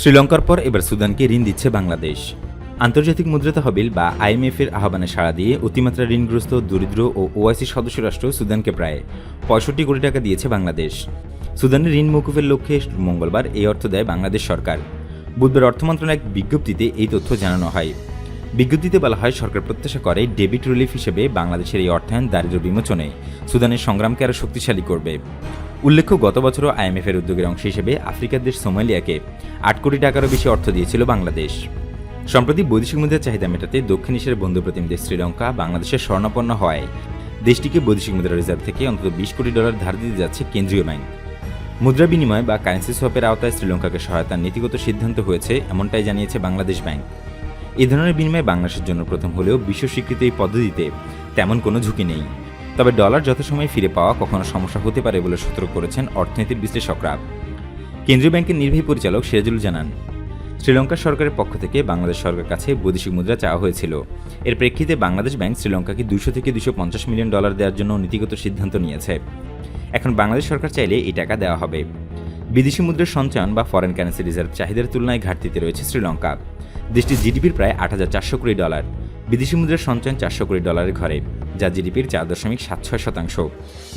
শ্রীলঙ্কার পর এবার সুদানকে ঋণ দিচ্ছে বাংলাদেশ। আন্তর্জাতিক মুদ্রা তহবিল বা আইএমএফ এর আহ্বানে সাড়া দিয়ে অতিমাত্রা ঋণগ্রস্ত, দরিদ্র ও ওআইসি সদস্য রাষ্ট্র সুদানকে প্রায় পঁয়ষট্টি কোটি টাকা দিয়েছে বাংলাদেশ। সুদানের ঋণ মৌকুফের লক্ষ্যে মঙ্গলবার এই অর্থ দেয় বাংলাদেশ সরকার। বুধবার অর্থ মন্ত্রণালয় এক বিজ্ঞপ্তিতে এই তথ্য জানানো হয়। বিজ্ঞপ্তিতে বলা হয়, সরকার প্রত্যাশা করে ডেবিট রিলিফ হিসেবে বাংলাদেশের এই অর্থায়ন দারিদ্র্য বিমোচনে সুদানের সংগ্রামকে আরও শক্তিশালী করবে। উল্লেখ্য, গত বছরও আইএমএফের উদ্যোগের অংশ হিসেবে আফ্রিকার দেশ সোমালিয়াকে আট কোটি টাকারও বেশি অর্থ দিয়েছিল বাংলাদেশ। সম্প্রতি বৈদেশিক মুদ্রার চাহিদা মেটাতে দক্ষিণ এশিয়ার বন্ধু দেশ শ্রীলঙ্কা বাংলাদেশের স্বর্ণপন্ন হওয়ায় দেশটিকে বৈদেশিক মুদ্রা রিজার্ভ থেকে অন্তত বিশ কোটি ডলার ধার দিতে যাচ্ছে কেন্দ্রীয় ব্যাংক। মুদ্রা বিনিময় বা কারেন্সি সোয়াপের আওতায় শ্রীলঙ্কাকে সহায়তার নীতিগত সিদ্ধান্ত হয়েছে, এমনটাই জানিয়েছে বাংলাদেশ ব্যাংক। এ ধরনের বিনিময় বাংলাদেশের জন্য প্রথম হলেও বিশ্ব স্বীকৃত এই পদ্ধতিতে তেমন কোনো ঝুঁকি নেই। তবে ডলার যথাসময়ে ফিরে পাওয়া কখনো সমস্যা হতে পারে বলে সতর্ক করেছেন অর্থনীতির বিশ্লেষকরা। কেন্দ্রীয় ব্যাংকের নির্বাহী পরিচালক সিরাজুল জানান, শ্রীলঙ্কা সরকারের পক্ষ থেকে বাংলাদেশ সরকারের কাছে বৈদেশিক মুদ্রা চাওয়া হয়েছিল। এর প্রেক্ষিতে বাংলাদেশ ব্যাংক শ্রীলঙ্কাকে দুশো থেকে দুশো পঞ্চাশ মিলিয়ন ডলার দেওয়ার জন্য নীতিগত সিদ্ধান্ত নিয়েছে। এখন বাংলাদেশ সরকার চাইলে এই টাকা দেওয়া হবে। বিদেশি মুদ্রার সঞ্চয়ন বা ফরেন কারেন্সি রিজার্ভ চাহিদার তুলনায় ঘাটতিতে রয়েছে শ্রীলঙ্কা। দেশটির জিডিপির প্রায় আট হাজার চারশো কোটি ডলার। বিদেশি মুদ্রার সঞ্চয়ন চারশো কোটি ডলারের ঘরে। যা জিডিপির চার দশমিক সাত ছয় শতাংশ,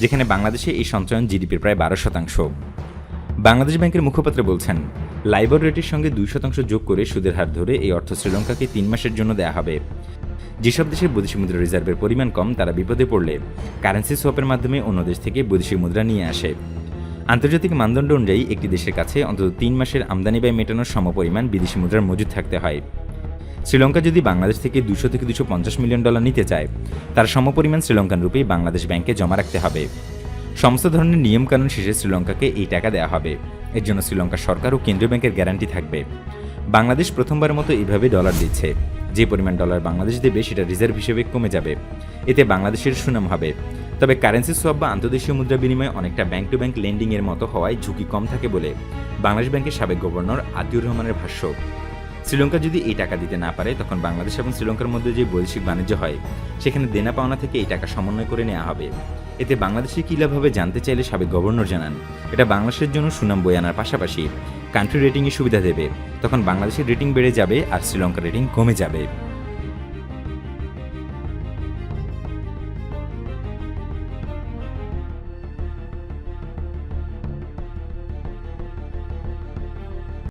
যেখানে বাংলাদেশে এই সঞ্চয়ন জিডিপির প্রায় বারো শতাংশ। বাংলাদেশ ব্যাংকের মুখপাত্র বলছেন লাইবর রেটের সঙ্গে দুই শতাংশ যোগ করে সুদের হার ধরে এই অর্থ শ্রীলঙ্কাকে তিন মাসের জন্য দেয়া হবে। যেসব দেশের বৈদেশিক মুদ্রা রিজার্ভের পরিমাণ কম, তারা বিপদে পড়লে কারেন্সি সোয়াপের মাধ্যমে অন্য দেশ থেকে বৈদেশিক মুদ্রা নিয়ে আসে। আন্তর্জাতিক মানদণ্ড অনুযায়ী একটি দেশের কাছে অন্তত তিন মাসের আমদানি ব্যয় মেটানোর সমপরিমাণ বিদেশি মুদ্রার মজুদ থাকতে হয়। শ্রীলঙ্কা যদি বাংলাদেশ থেকে দুশো থেকে দুশো পঞ্চাশ মিলিয়ন ডলার নিতে চায়, তার সমপরিমাণ শ্রীলঙ্কান রূপেই বাংলাদেশ ব্যাংকে জমা রাখতে হবে। সমস্ত ধরনের নিয়মকানুন শেষে শ্রীলঙ্কাকে এই টাকা দেওয়া হবে। এর জন্য শ্রীলঙ্কা সরকার ও কেন্দ্রীয় ব্যাংকের গ্যারান্টি থাকবে। বাংলাদেশ প্রথমবারের মতো এইভাবে ডলার দিচ্ছে। যে পরিমাণ ডলার বাংলাদেশ দেবে, সেটা রিজার্ভ হিসেবে কমে যাবে। এতে বাংলাদেশের সুনাম হবে। তবে কারেন্সি সোয়াপ বা আন্তর্দেশীয় মুদ্রা বিনিময় অনেকটা ব্যাংক টু ব্যাংক লেন্ডিং এর মতো হওয়ায় ঝুঁকি কম থাকে বলে বাংলাদেশ ব্যাংকের সাবেক গভর্নর আতিউর রহমানের ভাষ্য। শ্রীলঙ্কা যদি এই টাকা দিতে না পারে, তখন বাংলাদেশ এবং শ্রীলঙ্কার মধ্যে যে বৈদেশিক বাণিজ্য হয়, সেখানে দেনা পাওনা থেকে এই টাকা সমন্বয় করে নেওয়া হবে। এতে বাংলাদেশে কী লাভ হবে জানতে চাইলে সাবেক গভর্নর জানান। এটা বাংলাদেশের জন্য সুনাম বয়ে আনার পাশাপাশি কান্ট্রি রেটিংয়ে সুবিধা দেবে। তখন বাংলাদেশের রেটিং বেড়ে যাবে আর শ্রীলঙ্কার রেটিং কমে যাবে।